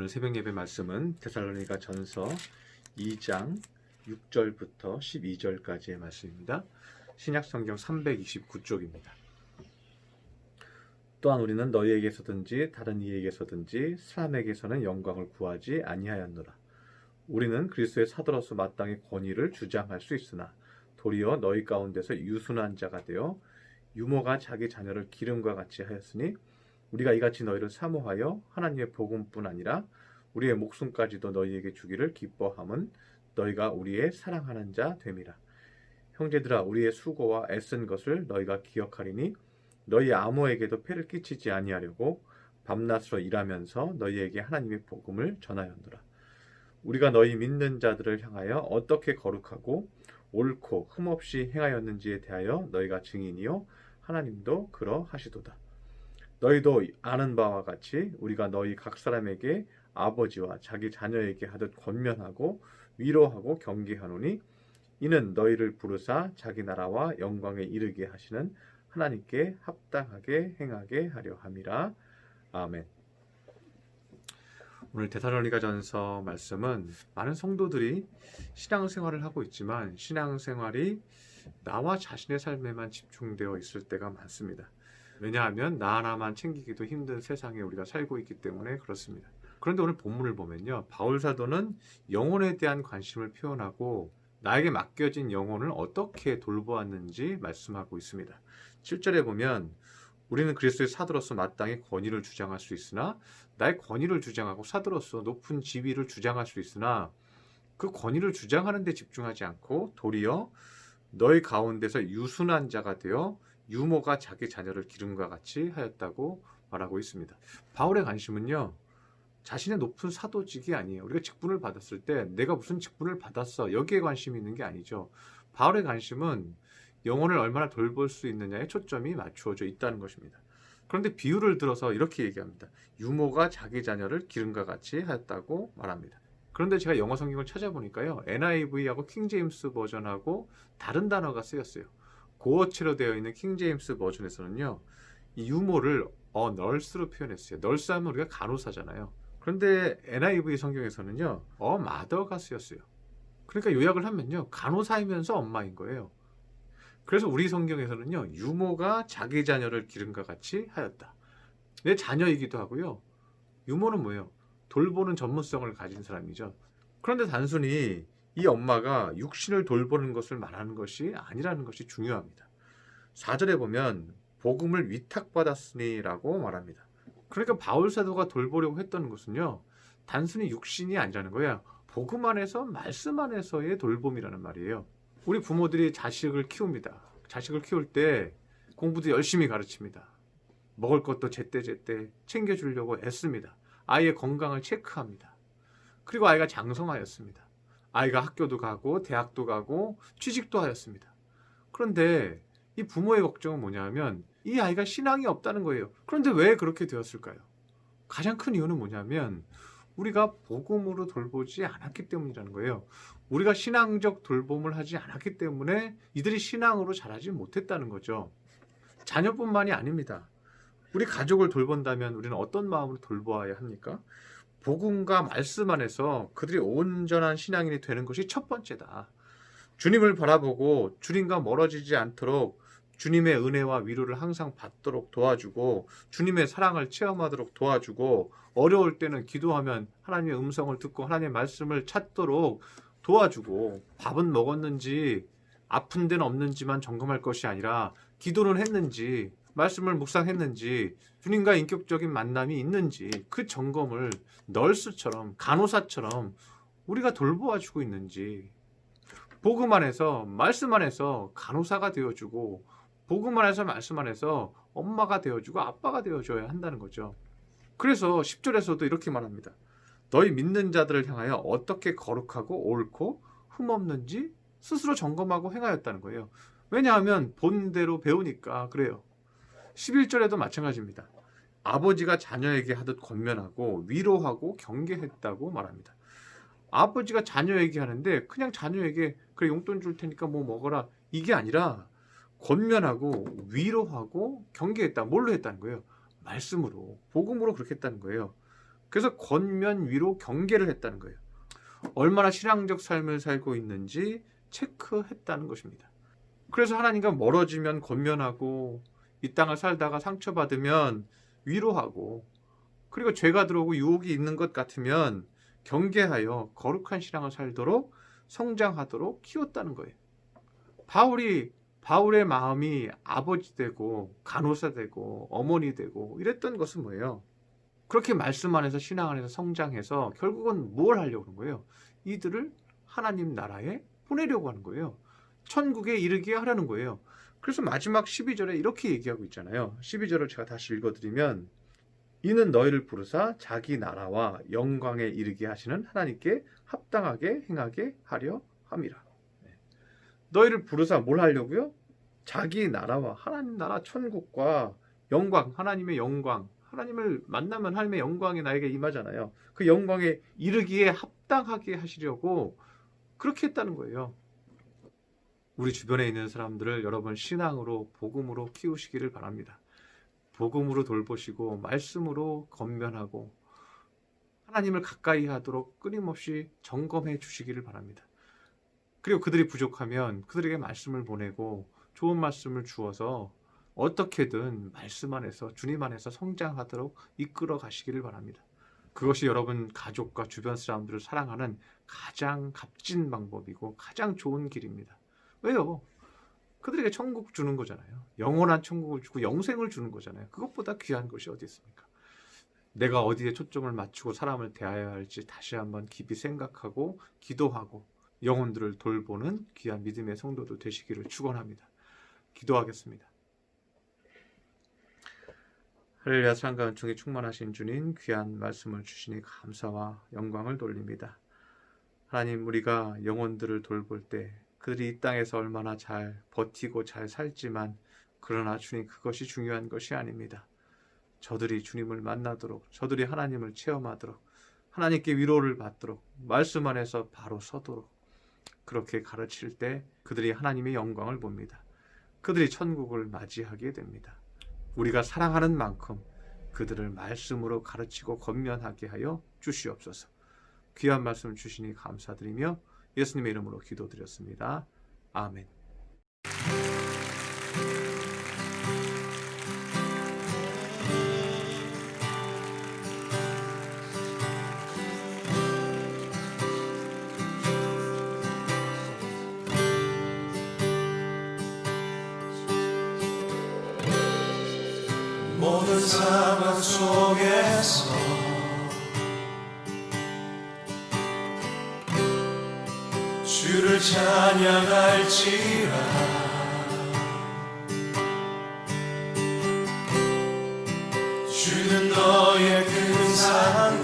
오늘 새벽 예배 말씀은 데살로니가 전서 2장 6절부터 12절까지의 말씀입니다. 신약 성경 329쪽입니다. 또한 우리는 너희에게서든지 다른 이에게서든지 사람에게서는 영광을 구하지 아니하였노라. 우리는 그리스도의 사도로서 마땅히 권위를 주장할 수 있으나 도리어 너희 가운데서 유순한 자가 되어 유모가 자기 자녀를 기름과 같이 하였으니 우리가 이같이 너희를 사모하여 하나님의 복음뿐 아니라 우리의 목숨까지도 너희에게 주기를 기뻐함은 너희가 우리의 사랑하는 자 됨이라. 형제들아 우리의 수고와 애쓴 것을 너희가 기억하리니 너희 아무에게도 폐를 끼치지 아니하려고 밤낮으로 일하면서 너희에게 하나님의 복음을 전하였노라. 우리가 너희 믿는 자들을 향하여 어떻게 거룩하고 옳고 흠없이 행하였는지에 대하여 너희가 증인이요 하나님도 그러하시도다. 너희도 아는 바와 같이 우리가 너희 각 사람에게 아버지와 자기 자녀에게 하듯 권면하고 위로하고 경계하노니 이는 너희를 부르사 자기 나라와 영광에 이르게 하시는 하나님께 합당하게 행하게 하려 함이라. 아멘. 오늘 데살로니가전서 말씀은 많은 성도들이 신앙생활을 하고 있지만 신앙생활이 나와 자신의 삶에만 집중되어 있을 때가 많습니다. 왜냐하면 나 하나만 챙기기도 힘든 세상에 우리가 살고 있기 때문에 그렇습니다. 그런데 오늘 본문을 보면요. 바울 사도는 영혼에 대한 관심을 표현하고 나에게 맡겨진 영혼을 어떻게 돌보았는지 말씀하고 있습니다. 7절에 보면 우리는 그리스도의 사도로서 마땅히 권위를 주장할 수 있으나 나의 권위를 주장하고 사도로서 높은 지위를 주장할 수 있으나 그 권위를 주장하는 데 집중하지 않고 도리어 너희 가운데서 유순한 자가 되어 유모가 자기 자녀를 기름과 같이 하였다고 말하고 있습니다. 바울의 관심은요. 자신의 높은 사도직이 아니에요. 우리가 직분을 받았을 때 내가 무슨 직분을 받았어 여기에 관심이 있는 게 아니죠. 바울의 관심은 영혼을 얼마나 돌볼 수 있느냐에 초점이 맞추어져 있다는 것입니다. 그런데 비유를 들어서 이렇게 얘기합니다. 유모가 자기 자녀를 기름과 같이 하였다고 말합니다. 그런데 제가 영어 성경을 찾아보니까요. NIV하고 킹제임스 버전하고 다른 단어가 쓰였어요. 고어체로 되어 있는 킹제임스 버전에서는요. 이 유모를 어 널스로 표현했어요. 널스 하면 우리가 간호사잖아요. 그런데 NIV 성경에서는요. 어 마더가 쓰였어요. 그러니까 요약을 하면요. 간호사이면서 엄마인 거예요. 그래서 우리 성경에서는요. 유모가 자기 자녀를 기름과 같이 하였다. 내 자녀이기도 하고요. 유모는 뭐예요? 돌보는 전문성을 가진 사람이죠. 그런데 단순히 이 엄마가 육신을 돌보는 것을 말하는 것이 아니라는 것이 중요합니다. 4절에 보면 복음을 위탁받았으니라고 말합니다. 그러니까 바울 사도가 돌보려고 했던 것은요. 단순히 육신이 아니라는 거야. 복음 안에서 말씀 안에서의 돌봄이라는 말이에요. 우리 부모들이 자식을 키웁니다. 자식을 키울 때 공부도 열심히 가르칩니다. 먹을 것도 제때제때 챙겨주려고 애씁니다. 아이의 건강을 체크합니다. 그리고 아이가 장성하였습니다. 아이가 학교도 가고 대학도 가고 취직도 하였습니다. 그런데 이 부모의 걱정은 뭐냐면 이 아이가 신앙이 없다는 거예요. 그런데 왜 그렇게 되었을까요? 가장 큰 이유는 뭐냐면 우리가 복음으로 돌보지 않았기 때문이라는 거예요. 우리가 신앙적 돌봄을 하지 않았기 때문에 이들이 신앙으로 자라지 못했다는 거죠. 자녀뿐만이 아닙니다. 우리 가족을 돌본다면 우리는 어떤 마음으로 돌보아야 합니까? 복음과 말씀 안에서 그들이 온전한 신앙인이 되는 것이 첫 번째다. 주님을 바라보고 주님과 멀어지지 않도록 주님의 은혜와 위로를 항상 받도록 도와주고 주님의 사랑을 체험하도록 도와주고 어려울 때는 기도하면 하나님의 음성을 듣고 하나님의 말씀을 찾도록 도와주고 밥은 먹었는지 아픈 데는 없는지만 점검할 것이 아니라 기도는 했는지 말씀을 묵상했는지 주님과 인격적인 만남이 있는지 그 점검을 널스처럼 간호사처럼 우리가 돌보아 주고 있는지 복음 안에서 말씀 안에서 간호사가 되어주고 복음 안에서 말씀 안에서 엄마가 되어주고 아빠가 되어줘야 한다는 거죠. 그래서 10절에서도 이렇게 말합니다. 너희 믿는 자들을 향하여 어떻게 거룩하고 옳고 흠없는지 스스로 점검하고 행하였다는 거예요. 왜냐하면 본대로 배우니까 그래요. 11절에도 마찬가지입니다. 아버지가 자녀에게 하듯 권면하고 위로하고 경계했다고 말합니다. 아버지가 자녀에게 하는데 그냥 자녀에게 그래 용돈 줄 테니까 뭐 먹어라 이게 아니라 권면하고 위로하고 경계했다. 뭘로 했다는 거예요? 말씀으로 복음으로 그렇게 했다는 거예요. 그래서 겉면 위로 경계를 했다는 거예요. 얼마나 신앙적 삶을 살고 있는지 체크했다는 것입니다. 그래서 하나님과 멀어지면 권면하고 이 땅을 살다가 상처받으면 위로하고 그리고 죄가 들어오고 유혹이 있는 것 같으면 경계하여 거룩한 신앙을 살도록 성장하도록 키웠다는 거예요. 바울이 바울의 마음이 아버지 되고 간호사 되고 어머니 되고 이랬던 것은 뭐예요? 그렇게 말씀 안에서 신앙 안에서 성장해서 결국은 뭘 하려고 하는 거예요? 이들을 하나님 나라에 보내려고 하는 거예요. 천국에 이르게 하려는 거예요. 그래서 마지막 12절에 이렇게 얘기하고 있잖아요. 12절을 제가 다시 읽어드리면 이는 너희를 부르사 자기 나라와 영광에 이르게 하시는 하나님께 합당하게 행하게 하려 함이라. 네. 너희를 부르사 뭘 하려고요? 자기 나라와 하나님 나라 천국과 영광, 하나님의 영광, 하나님을 만나면 하나님의 영광이 나에게 임하잖아요. 그 영광에 이르기에 합당하게 하시려고 그렇게 했다는 거예요. 우리 주변에 있는 사람들을 여러분 신앙으로 복음으로 키우시기를 바랍니다. 복음으로 돌보시고 말씀으로 건면하고 하나님을 가까이 하도록 끊임없이 점검해 주시기를 바랍니다. 그리고 그들이 부족하면 그들에게 말씀을 보내고 좋은 말씀을 주어서 어떻게든 말씀 안에서 주님 안에서 성장하도록 이끌어 가시기를 바랍니다. 그것이 여러분 가족과 주변 사람들을 사랑하는 가장 값진 방법이고 가장 좋은 길입니다. 왜요? 그들에게 천국 주는 거잖아요. 영원한 천국을 주고 영생을 주는 거잖아요. 그것보다 귀한 것이 어디 있습니까? 내가 어디에 초점을 맞추고 사람을 대해야 할지 다시 한번 깊이 생각하고 기도하고 영혼들을 돌보는 귀한 믿음의 성도도 되시기를 축원합니다. 기도하겠습니다. 할렐루야 상가 은총이 충만하신 주님 귀한 말씀을 주시니 감사와 영광을 돌립니다. 하나님 우리가 영혼들을 돌볼 때 그들이 이 땅에서 얼마나 잘 버티고 잘 살지만 그러나 주님 그것이 중요한 것이 아닙니다. 저들이 주님을 만나도록 저들이 하나님을 체험하도록 하나님께 위로를 받도록 말씀 안에서 바로 서도록 그렇게 가르칠 때 그들이 하나님의 영광을 봅니다. 그들이 천국을 맞이하게 됩니다. 우리가 사랑하는 만큼 그들을 말씀으로 가르치고 건면하게 하여 주시옵소서. 귀한 말씀 주시니 감사드리며 예수님의 이름으로 기도드렸습니다. 아멘. 모든 상황 속에서 찬양할지라. 주는 너의 큰 사랑